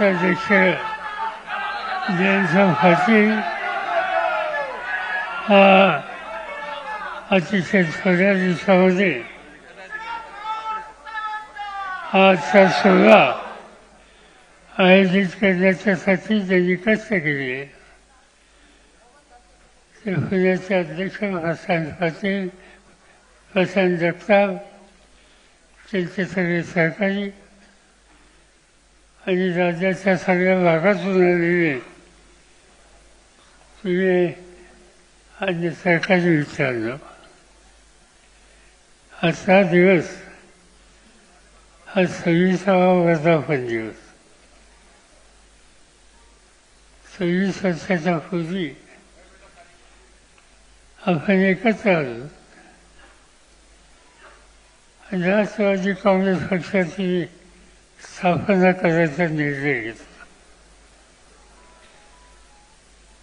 पंचाध्यक्ष जयंत पाटील हा अतिशय थोड्या दिवसामध्ये हा आजचा सोहळा आयोजित करण्याच्यासाठी त्यांनी कष्ट केले ते पुण्याचे अध्यक्ष प्रशांत पाटील प्रशांत जगताप त्यांचे सगळे सहकारी आणि राज्याच्या सगळ्या भागातून आलेले तुझे म्हणजे आणि सरकारी विचारलं आजचा दिवस हा सव्वीसावा वर्धापन दिवस. सव्वीस वर्षाच्या पूर्वी आपण एकत्र आलो. आणि राष्ट्रवादी काँग्रेस पक्षाची स्थापना करायचा निर्णय घेतला.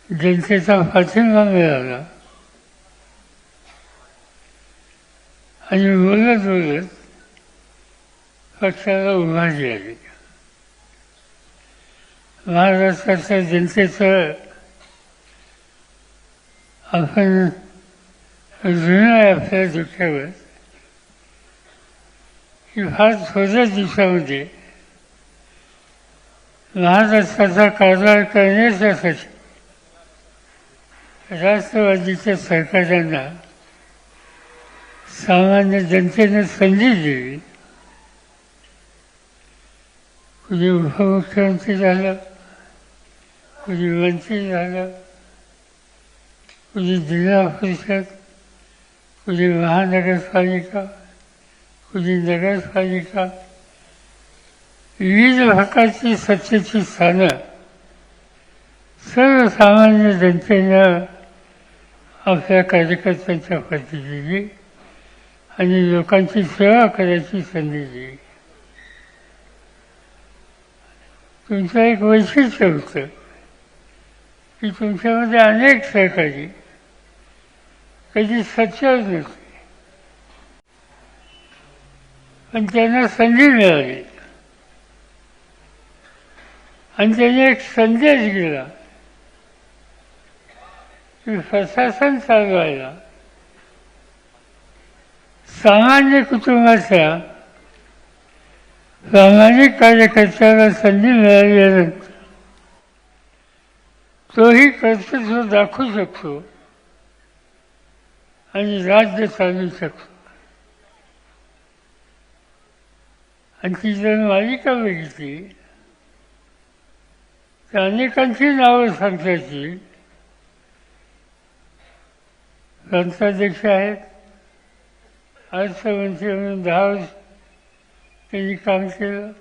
जनतेचा पाठिंबा मिळाला. आणि बोलत बोलत पक्षाला उभारी आली महाराष्ट्राच्या जनतेचं आपण जुनं आहे आपल्या दुःखावर की फार थोड्या दिवसामध्ये महाराष्ट्राचा कारभार करण्याच्यासाठी राष्ट्रवादीच्या सरकारांना सामान्य जनतेने संधी दिली कुणी उपमुख्यमंत्री झालं कुणी मंत्री झालं कुणी जिल्हा परिषद कुणी महानगरपालिका कुणी नगरपालिका विविध भागाची सत्तेची स्थानं सर्वसामान्य जनतेनं आपल्या कार्यकर्त्यांच्या पती दिली आणि लोकांची सेवा करायची संधी दिली. तुमचं एक वैशिष्ट्य होतं की तुमच्यामध्ये अनेक सहकारी कधी सच्चार नसते पण त्यांना संधी मिळाली. आणि त्याने एक संदेश गेला की प्रशासन चालवायला सामान्य कुटुंबाच्या सामाजिक कार्यकर्त्याला संधी मिळाल्यानंतर तोही कर्तृत्व दाखवू शकतो आणि राज्य चालू शकतो. आणि ती जर मालिका बघितली अनेकांची नावं सांगता येतील आहेत. अर्थमंत्री म्हणून दहा वर्ष त्यांनी काम केलं.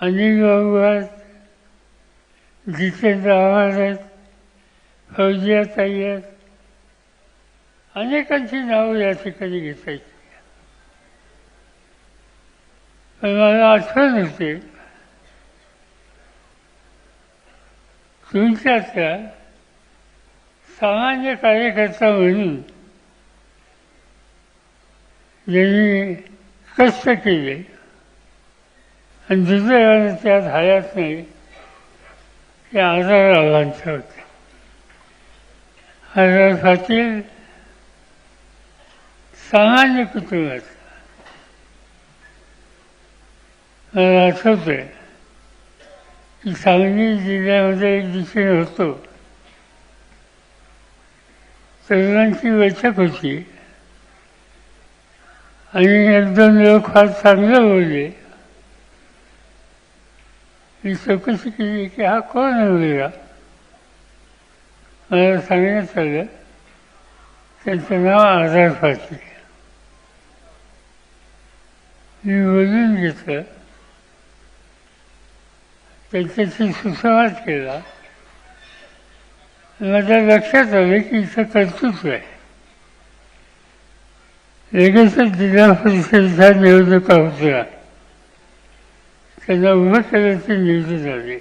अनिल बाबू आहेत. जितेंद्र आव्हाड आहेत. फौजिया ताई आहेत. अनेकांची नावं या ठिकाणी घेता येतील. पण मला आठवण होते तुमच्यातल्या सामान्य कार्यकर्ता म्हणून ज्यांनी कष्ट केले. आणि दुर्दैवाने त्यात हयात नाही ते आजार आव्हानचे होते. आजार पाटील सामान्य कुटुंबात मला आठवत सांगली जिल्ह्यामध्ये एक होतो. तरुणांची बैठक होती. आणि एक दोन लोक फार चांगलं बोलले. मी चौकशी केली की हा कोण मुलगा? मला सांगण्यात आलं त्यांचं नाव आधार पाटील. मी बोलून घेतलं त्याच्याशी सुसंवाद केला. माझ्या लक्षात आलं की इथं कर्तृत्व आहे. लगेचच जिल्हा परिषदेच्या निवडणुका होत्या त्यांना उभं करायचे निवडून आले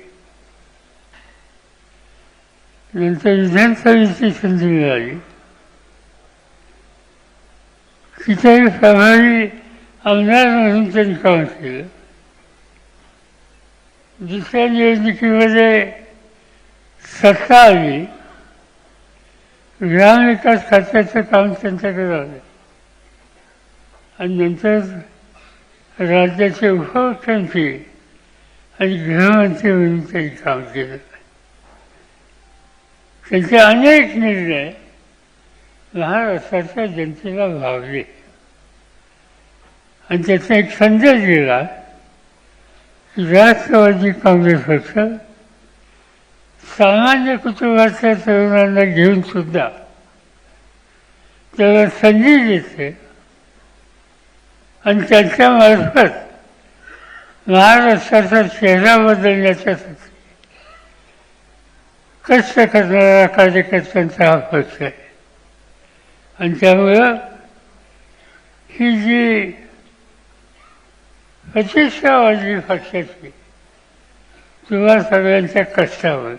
नंतर विधानसभेची संधी मिळाली. तिथेही प्रभावी आमदार म्हणून त्यांनी काम केलं. दुसऱ्या निवडणुकीमध्ये सत्ता आली ग्रामविकास खात्याचं काम त्यांच्याकडे आलं आणि नंतर राज्याचे उपमुख्यमंत्री आणि गृहमंत्री म्हणून त्यांनी काम केलं. त्यांचे अनेक निर्णय महाराष्ट्राच्या जनतेला भावले. आणि त्याचा एक संदेश दिला. राष्ट्रवादी काँग्रेस पक्ष सामान्य कुटुंबातल्या तरुणांना घेऊन सुद्धा त्याला संधी देते आणि त्यांच्यामार्फत महाराष्ट्राचा चेहरा बदलण्याच्यासाठी कष्ट करणारा कार्यकर्त्यांचा हा पक्ष आहे. आणि त्यामुळं ही जी प्रतिष्ठावादी पक्षाची तुम्हा सगळ्यांच्या कष्टामुळं.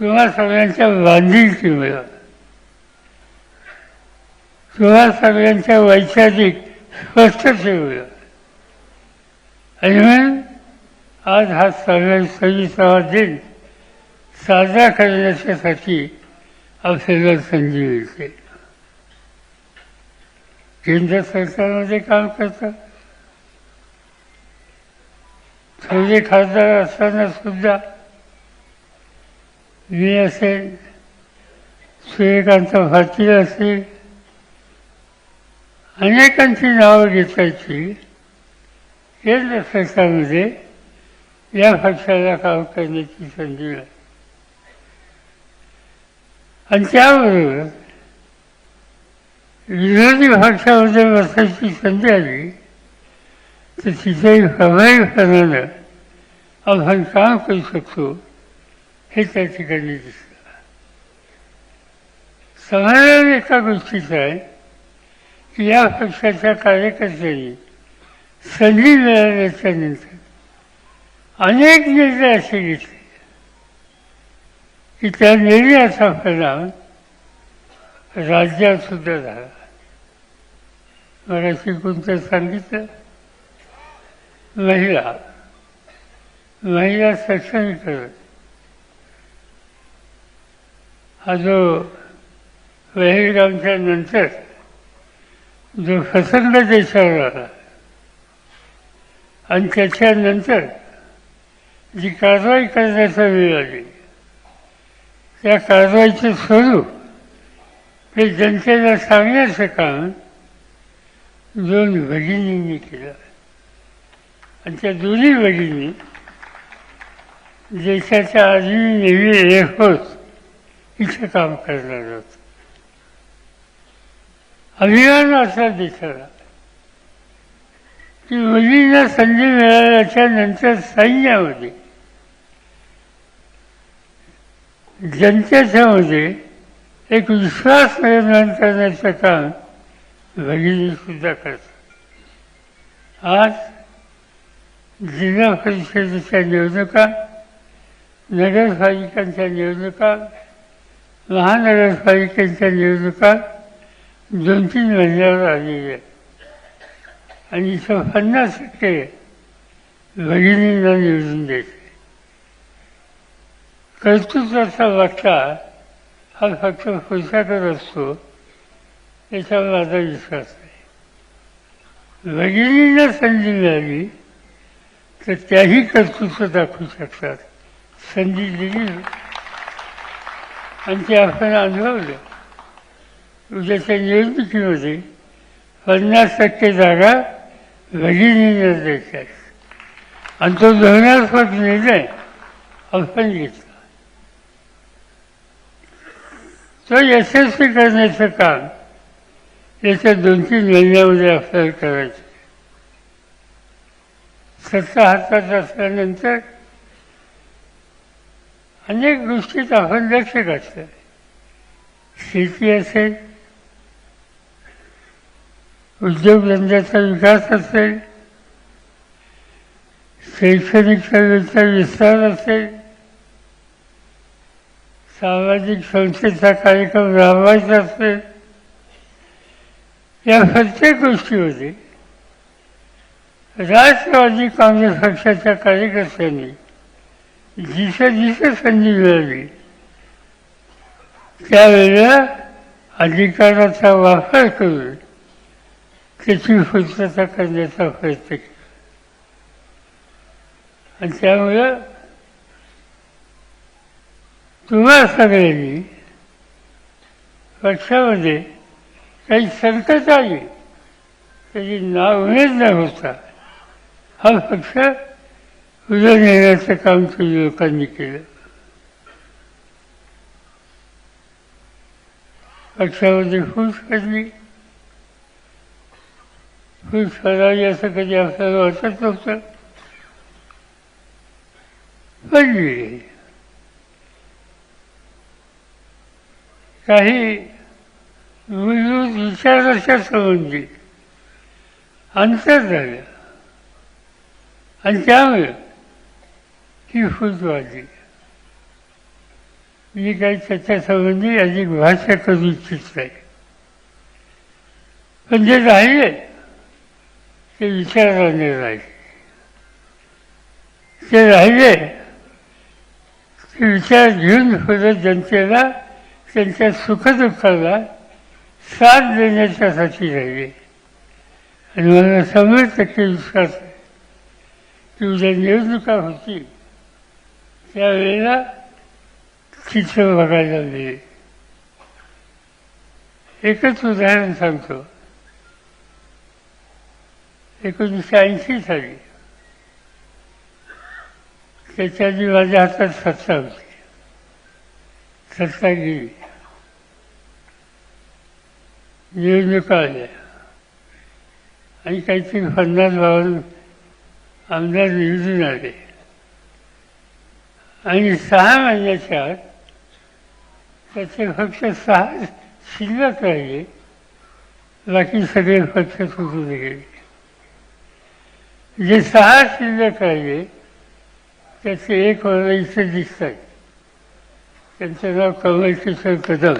तुम्हा सगळ्यांच्या बांधिलकीमुळं. तुम्हा सगळ्यांच्या वैचारिक स्पष्टतेमुळं आणि म्हणून आज हा सगळ्या सव्वीसावा दिन साजरा करण्याच्यासाठी आपल्याला संधी मिळते. केंद्र सरकारमध्ये काम करतात थोडे खासदार असताना सुद्धा मी असेल सूर्यकांत पाटील असेल अनेकांची नावं घेतायची. केंद्र सरकारमध्ये या पक्षाला काम करण्याची संधी मिळाली आणि त्याबरोबर विरोधी पक्षामध्ये बसायची संधी आली. तर तिथेही प्रभावीपणानं आपण काम करू शकतो हे त्या ठिकाणी दिसतं समाधान एका गोष्टीचं आहे की या पक्षाच्या कार्यकर्त्यांनी संधी मिळाल्याच्या नंतर अनेक निर्णय असे घेतले की त्या निर्णयाचा परिणाम राज्यात सुद्धा झाला मराठी कोणतं सांगितलं महिला महिला सक्षमीकरण हा जो वहिरगामच्या नंतर जो प्रसंग देशावर आला आणि त्याच्यानंतर जी कारवाई करण्याचा वेळ आली त्या कारवाईचं स्वरूप हे जनतेला सांगण्याचं काम दोन भगिनींनी केलं. आणि त्या दोन्ही भगिनी देशाच्या आर्मी नेव्ही होत इथं काम करणार होत. अभिमान असा देशाला की मुलींना संधी मिळाल्याच्या नंतर सैन्यामध्ये जनतेच्या मध्ये एक विश्वास निर्माण करण्याचं काम भगिनी सुद्धा करतात. आज जिल्हा परिषदेच्या निवडणुका नगरपालिकांच्या निवडणुका महानगरपालिकांच्या निवडणुका दोन तीन महिन्यावर आलेल्या आहेत. आणि इथं पन्नास टक्के भगिनींना निवडून देते कर्तृत्वाचा वाटा हा फक्त पुरुषाकडे असतो याच्यावर माझा विश्वास नाही. भगिनींना संधी मिळाली तर त्याही कर्तृत्व दाखवू शकतात. संधी दिली आणि ते आपण अनुभवलं उद्याच्या निवडणुकीमध्ये पन्नास टक्के जागा भगिनींना द्यायच्यात आणि तो धोरणात्मक निर्णय आपण घेतला. तो यशस्वी करण्याचं काम याच्या दोन तीन महिन्यामध्ये आपल्याला करायचं. सत्ता हातात असल्यानंतर अनेक गोष्टीत आपण लक्ष घातलं. शेती असेल उद्योगधंद्याचा विकास असेल शैक्षणिक सेवेचा विस्तार असेल सामाजिक संस्थेचा कार्यक्रम राबवायचा असेल या प्रत्येक गोष्टीमध्ये राष्ट्रवादी काँग्रेस पक्षाच्या कार्यकर्त्यांनी जिथे जिथे संधी मिळाली त्यावेळेला अधिकाराचा वापर करून त्याची पूर्तता करण्याचा प्रयत्न केला. आणि त्यामुळं तुम्हा सगळ्यांनी पक्षामध्ये काही संकट आली त्याची नावमेद न होता हा पक्ष उद्या नेण्याचं काम तुम्ही लोकांनी केलं. पक्षामध्ये फूस पडली. फूस पडावी असं कधी आपल्याला वाटत नव्हतं. पडली. काही मूलभूत विचाराच्या संबंधी अंतर झालं. आणि त्यामुळे ती फूट वाढली मी काही त्याच्यासंबंधी अधिक भाष्य करू इच्छित नाही पण जे राहिले ते विचाराने राहिले ते राहिले ते विचार घेऊन पुढे जनतेला त्यांच्या सुखदुःखाला साथ देण्याच्यासाठी राहिले आणि मला समजतं की विश्वास आहे की उद्या निवडणुका होती? त्यावेळेला चित्र बघायला मिळेल एकच उदाहरण सांगतो. एकोणीसशे ऐंशी साली. त्याच्या माझ्या हातात सत्ता होती. सत्ता गेली. निवडणुका आल्या. आणि काहीतरी पन्नास बावन्न आमदार निवडून आले. आणि सहा महिन्याच्या आत त्याचे फक्त सहा शिल्लक राहिले. बाकी सगळे पक्ष सुटून गेले. जे सहा शिल्लक राहिले त्याचे एक मला इथे दिसत आहे त्यांचं नाव कमल किशोर कदम.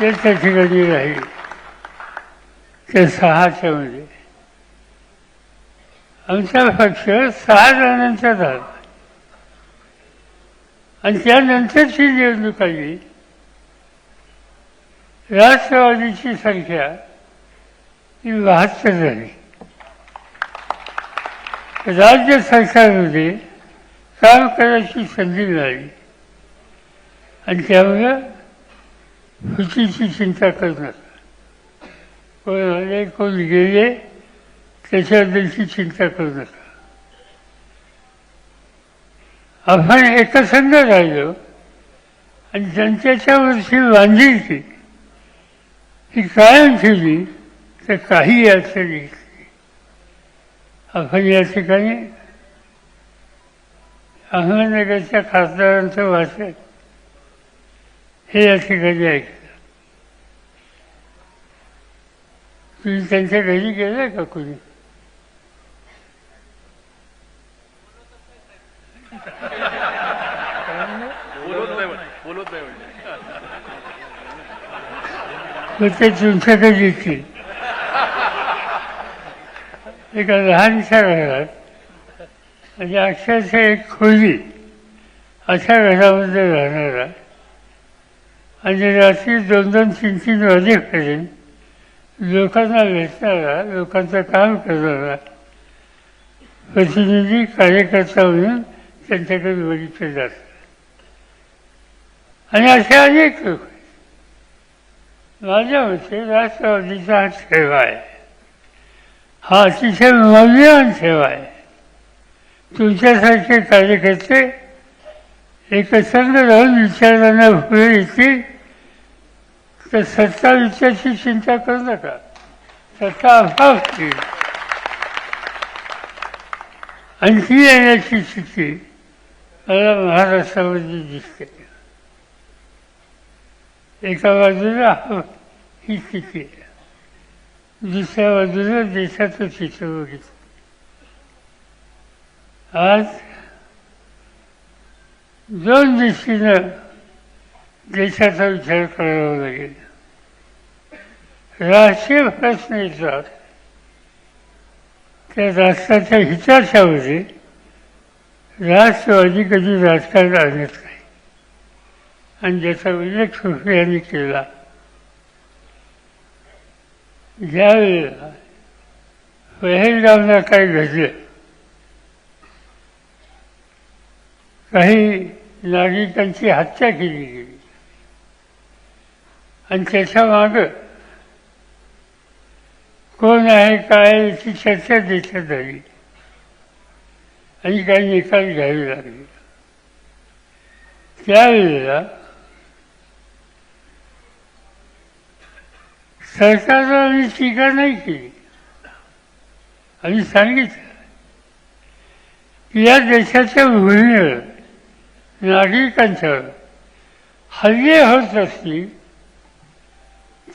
ते त्या ठिकाणी राहिले. त्या सहाच्या मध्ये. आमचा पक्ष सहा जणांचा झाला. आणि त्यानंतरची निवडणूक आली. राष्ट्रवादीची संख्या ही बहात्तर झाली. राज्य सरकारमध्ये काम करायची संधी मिळाली. आणि त्यामुळे फुटीची चिंता करू नका कोण आले कोण गेले? त्याच्याबद्दलची चिंता करू नका. आपण एकसंध राहिलो आणि जनतेच्या वांधील बांधिलकी ही कायम ठेवली तर काही अडचणी येत आपण या ठिकाणी अहमदनगरच्या खासदारांचं वाचन हे या ठिकाणी ऐकलं. तुम्ही त्यांच्या घरी गेलाय का कोणी? बोलत नाही म्हणे. नाही म्हणजे ते तुमच्याकडे येतील एका लहानशा घरात म्हणजे अक्षरशः एक खोली अशा घरामध्ये राहणारा आणि रात्री दोन दोन तीन तीन वाजेपर्यंत लोकांना भेटणारा लोकांचं काम करणारा प्रतिनिधी कार्यकर्ता म्हणून त्यांच्याकडे बघितले जात. आणि असे अनेक लोक आहेत. माझ्या मते म्हणजे राष्ट्रवादीचा हा ठेवा आहे. हा अतिशय मौल्यवान ठेवा आहे. तुमच्यासारखे कार्यकर्ते एकसंग राहून विचारांना पुढे येतील तर सत्ता विचारची चिंता करू नका. सत्ता अभाव आणखी येण्याची स्थिती मला महाराष्ट्रामध्ये दिसते. एका बाजूला ही स्थिती आहे. दुसऱ्या बाजूला देशाचं चित्र बघितलं. आज दोन दृष्टीनं देशाचा विचार करावा लागेल. राष्ट्रीय प्रश्न येतात त्या राष्ट्राच्या हिताच्यामध्ये राष्ट्रवादी कधी राजकारण आणत नाही. आणि ज्याचा उल्लेख सुफियांनी केला ज्यावेळेला पहलगावला काय घडलं काही नागरिकांची हत्या केली गेली. आणि त्याच्या माग कोण आहे काय याची चर्चा देशात झाली आणि काही निकाल घ्यावे लागले. त्यावेळेला सरकारनं आम्ही टीका नाही केली. आम्ही सांगितलं की या देशाच्या भूमीवर नागरिकांच्यावर हल्ले होत असतील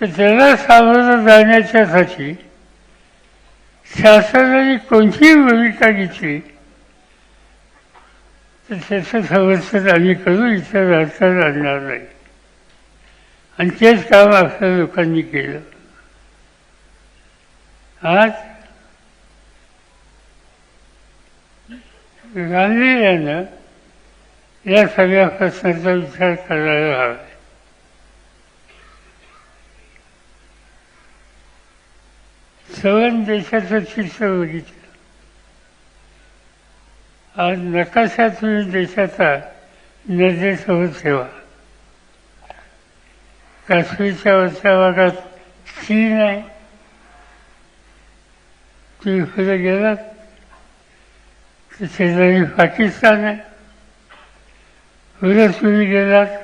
तर त्याला सामोरं जाण्याच्यासाठी शासनाने कोणतीही भूमिका घेतली तर त्याचं समर्थन आम्ही करू इतर राजकारण आणणार नाही. आणि तेच काम आपल्या लोकांनी केलं. आज गांधींना या सगळ्या प्रश्नाचा विचार करायला हवा. सवन देशाचं चित्र बघितलं आज नकाशा तुम्ही देशाचा होत ठेवा. काश्मीरच्या वरच्या भागात चीन आहे. तुम्ही पुढे गेलात. तर शेजारी पाकिस्तान आहे. पुढे तुम्ही गेलात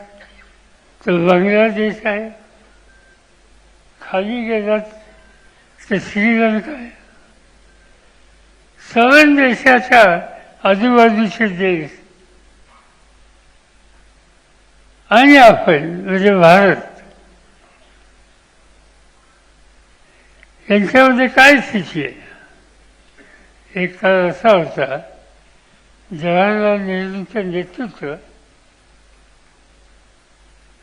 तर बांगलादेश आहे. खाली गेलात तर श्रीलंका आहे. सवन देशाच्या आजूबाजूचे देश आणि आपण म्हणजे भारत यांच्यामध्ये काय स्थिती आहे? एक काळ असा होता जवाहरलाल नेहरूंचं नेतृत्व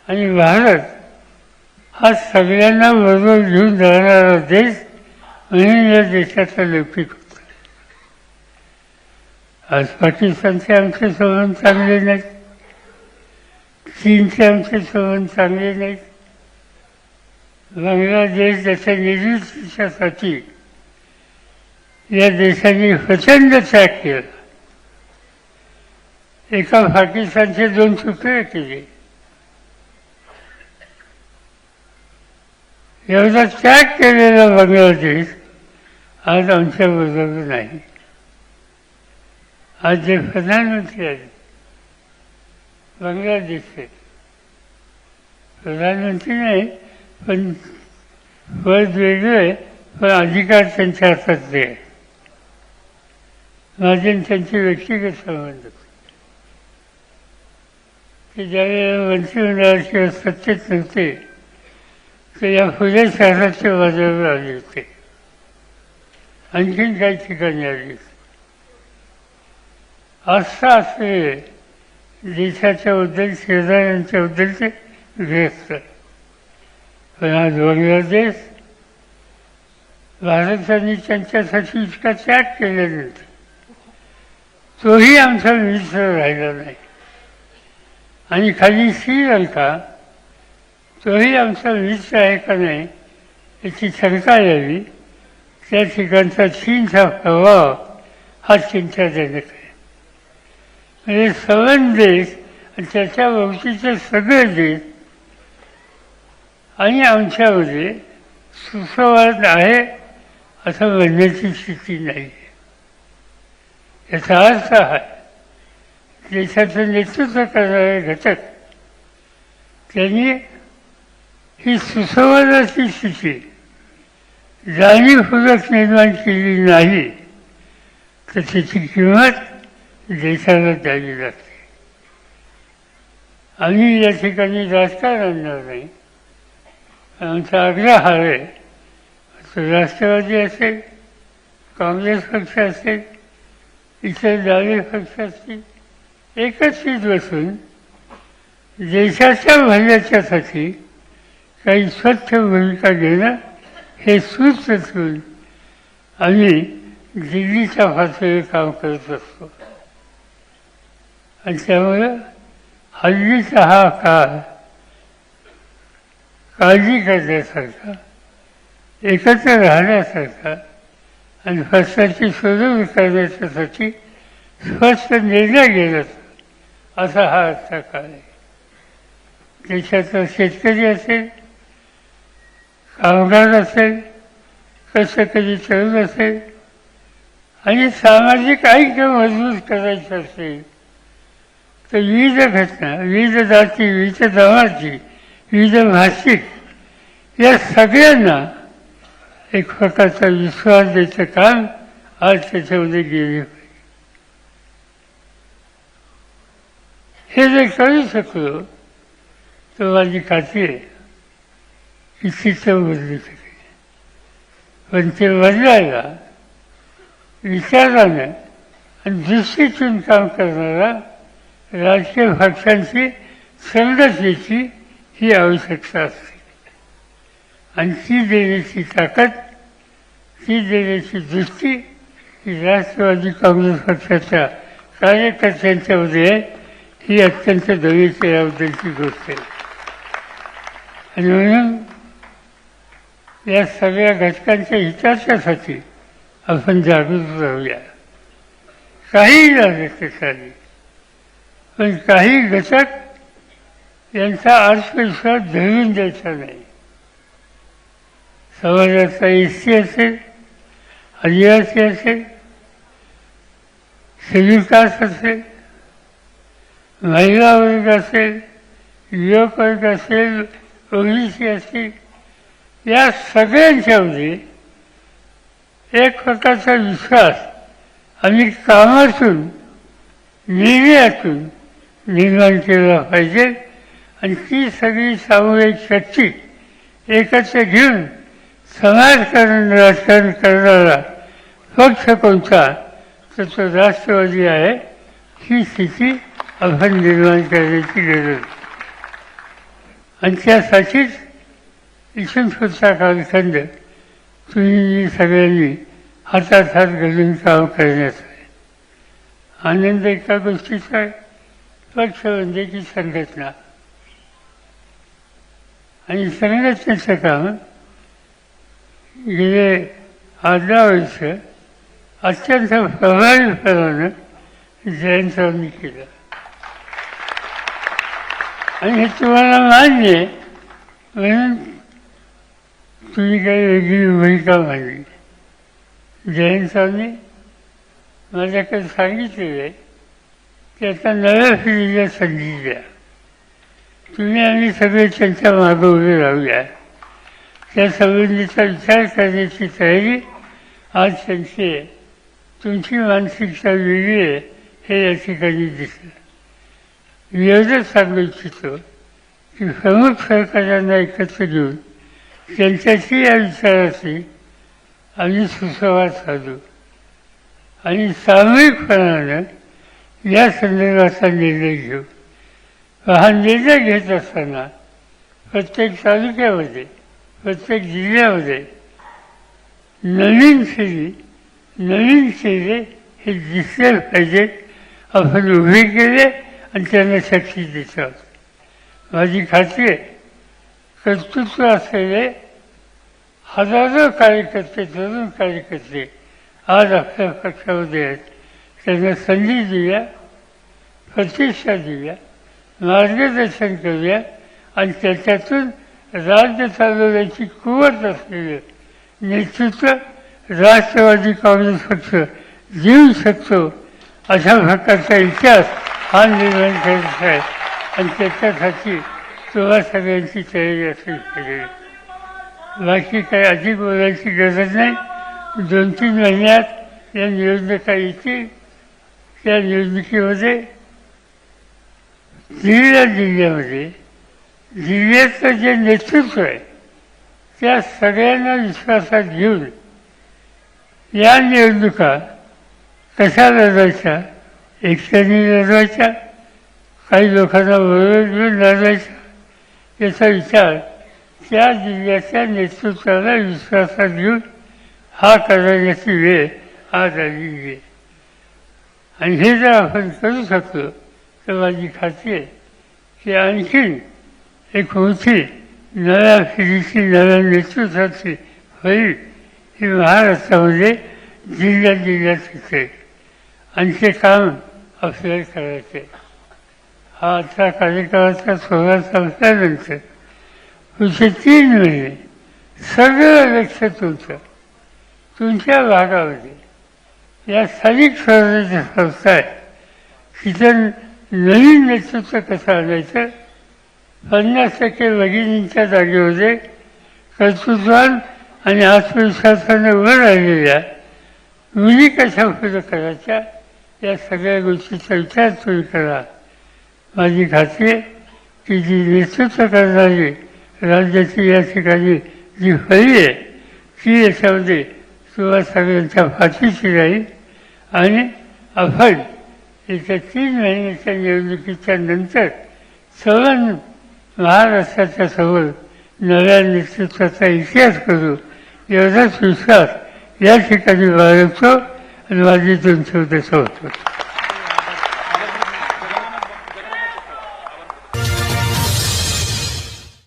आणि भारत हा सगळ्यांना बरोबर घेऊन जाणारा देश म्हणून या देशाचा लौकिक होता. आज पाकिस्तानचे आमचे संबंध चांगले नाहीत. चीनचे आमचे संबंध चांगले नाहीत. बांगलादेश त्याच्या निर्मितीच्यासाठी या देशाने प्रचंड त्याग केला. एका पाकिस्तानचे दोन तुकडे केले. एवढा त्याग केलेला बांगलादेश आज आमच्या बरोबर नाही आज जे प्रधानमंत्री आहेत बांगलादेशचे. प्रधानमंत्री नाही पण पद वेगळे पण अधिकार त्यांच्या हातात आहे. माझे त्यांचे व्यक्तिगत संबंध. ते ज्यावेळेला मंत्रिमंडळाचे किंवा सत्तेत नव्हते तर या फुले शहराच्या बाजारावर आले होते. आणखीन काही ठिकाणी आली होती. असं असले देशाच्या बद्दल शेजाऱ्यांच्या बद्दलचे व्यस्त पण आज बांगलादेश भारताने त्यांच्यासाठी इतका त्याग केल्यानंतर तोही आमचा मित्र राहिला नाही. आणि खाली श्रीलंका तोही आमचा मित्र आहे का नाही याची शंका यावी त्या ठिकाणचा चीनचा प्रभाव हा चिंताजनक आहे. म्हणजे सवन देश त्याच्या भोवतीचे सगळे देश आणि आमच्यामध्ये सुसंवाद आहे असं म्हणण्याची स्थिती नाही. याचा अर्थ आहे देशाचं नेतृत्व करणारे घटक त्यांनी ही सुसंवादाची स्थिती जाणीवपूर्वक निर्माण केली नाही तर त्याची किंमत देशाला द्यावी लागते आम्ही या ठिकाणी राजकारण आणणार नाही. आमचा आग्रह आहे राष्ट्रवादी असेल काँग्रेस पक्ष असेल इतर डावे पक्ष असतील एकत्रित बसून देशाच्या भल्याच्यासाठी काही स्वच्छ भूमिका घेणं हे सूत्र असून आम्ही दिल्लीच्या भाषेवर काम करत असतो. आणि त्यामुळं हल्लीचा हा काळ काळजी करण्यासारखा एकत्र राहण्यासारखा आणि फसल्याची शोधून करण्याच्यासाठी स्वस्त निर्णय घेण्याचा असा हा आजचा काळ आहे. देशातला शेतकरी असेल कामगार असेल कष्टकरी तरुण असेल आणि सामाजिक ऐक्य मजबूत करायचं असेल तर विविध घटना विविध जाती विविध धर्माची विविध भाषिक या सगळ्यांना एक प्रकारचा विश्वास द्यायचं काम आज त्याच्यामध्ये गेले पाहिजे हे जर करू शकलो तर माझी खात्री आहे की चित्र बदलू शकेल पण ते बदलायला विचारानं आणि दृष्टीतून काम करणारा राजकीय पक्षांची संघटनेची ही आवश्यकता असते. आणि ती देण्याची ताकद ती देण्याची दृष्टी ही राष्ट्रवादी काँग्रेस पक्षाच्या कार्यकर्त्यांच्यामध्ये आहे. ही अत्यंत दवेच्या याबद्दलची गोष्ट आहे. आणि म्हणून या सगळ्या घटकांच्या हिताच्यासाठी आपण जागृत राहूया. काही झालं चालेल पण काही घटक यांचा आत्मविश्वास धरून द्यायचा नाही. समाजाचा एस सी असेल आदिवासी असेल शेड्यूल असेल महिला वर्ग असेल युवक वर्ग असेल ओबीसी असेल या सगळ्यांच्यामध्ये एक प्रकारचा विश्वास आम्ही कामातून निर्णयातून निर्माण केला पाहिजे. आणि ती सगळी सामूहिक शक्ती एकत्र घेऊन समाजकारण राजकारण करणारा पक्ष कोणता तर तो राष्ट्रवादी आहे. ही स्थिती आपण निर्माण करण्याची गरज. आणि त्यासाठीच इथून पुढचा कालखंड तुम्ही सगळ्यांनी हातात हात घालून काम करण्यात आहे. आनंद एका गोष्टीचा आहे. पक्ष म्हणजे संघटना. आणि संघटनेचं काम गेले अर्धा वर्ष अत्यंत प्रभावीपणानं जयंतरावांनी केलं. आणि हे तुम्हाला मान्य आहे म्हणून तुम्ही काही वेगळी भूमिका मांडली. जयंतरावांनी माझ्याकडे सांगितलेलं आहे. त्याचा आता नव्या पिढीला संधी द्या तुम्ही आम्ही सगळे त्यांच्या मागे उभे राहूया त्या संबंधीचा विचार करण्याची तयारी आज त्यांची आहे तुमची मानसिकता वेगळी आहे हे या ठिकाणी दिसलं एवढंच सांगू इच्छितो की प्रमुख सरकारांना एकत्र घेऊन त्यांच्याशी या विचाराशी आम्ही सुसंवाद साधू आणि सामूहिकपणानं या संदर्भाचा निर्णय घेऊ हा निर्णय घेत असताना प्रत्येक तालुक्यामध्ये प्रत्येक जिल्ह्यामध्ये नवीन शैली नवीन शैली हे दिसले पाहिजेत आपण उभे केले आणि त्यांना शक्ती देतात माझी खात्री आहे कर्तृत्व असलेले हजारो कार्यकर्ते तरुण कार्यकर्ते आज आपल्या पक्षामध्ये आहेत त्यांना संधी देऊया प्रतिष्ठा देऊया मार्गदर्शन करूया आणि त्याच्यातून राज्य चालवण्याची कुवत असलेले नेतृत्व राष्ट्रवादी काँग्रेस पक्ष देऊ शकतो अशा प्रकारचा इतिहास हा निर्माण करायचा आहे. आणि त्याच्यासाठी तुम्हा सगळ्यांची तयारी असली पाहिजे बाकी काही अधिक बोलायची गरज नाही. दोन तीन महिन्यात या निवडणुका येतील. त्या निवडणुकीमध्ये दिल्ल्या जिल्ह्यामध्ये जिल्ह्याचं जे नेतृत्व आहे त्या सगळ्यांना विश्वासात घेऊन या निवडणुका कशा लढवायच्या एकट्याने लढवायच्या काही लोकांना बरोबर घेऊन लढवायच्या याचा विचार त्या जिल्ह्याच्या नेतृत्वाला विश्वासात घेऊन हा करण्याची वेळ आज आलेली आहे. आणि हे जर आपण करू शकलो तर माझी खात्री आहे की आणखीन एक मोठी नव्या पिढीची नव्या नेतृत्वाची होईल ही महाराष्ट्रामध्ये जिल्ह्यात जिल्ह्यात शिकेल आणि ते काम आपल्याला करायचे. हा आजचा कार्यक्रमाचा सोहळा संपल्यानंतर पुढचे तीन महिने सगळं लक्ष तुमचं तुमच्या भागामध्ये या स्थानिक स्वराज्य संस्था आहे तिथं नवीन नेतृत्व कसं आणायचं? पन्नास टक्के भगिनींच्या जागेमध्ये कर्तृत्वान आणि आत्मविश्वासाने वर राहिलेल्या मुली कशा पुढं करायच्या? या सगळ्या गोष्टीचा विचार तुम्ही करा. माझी खात्री आहे की जी नेतृत्व करणारी राज्याची या ठिकाणी जी फळी आहे ती याच्यामध्ये किंवा सगळ्यांच्या फाशीची राहील आणि आपण येत्या तीन महिन्याच्या निवडणुकीच्या नंतर सवन महाराष्ट्राच्या समोर नव्या नेतृत्वाचा इतिहास करू एवढाच विश्वास या ठिकाणी बाळगतो आणि माझी दोन शब्द होतो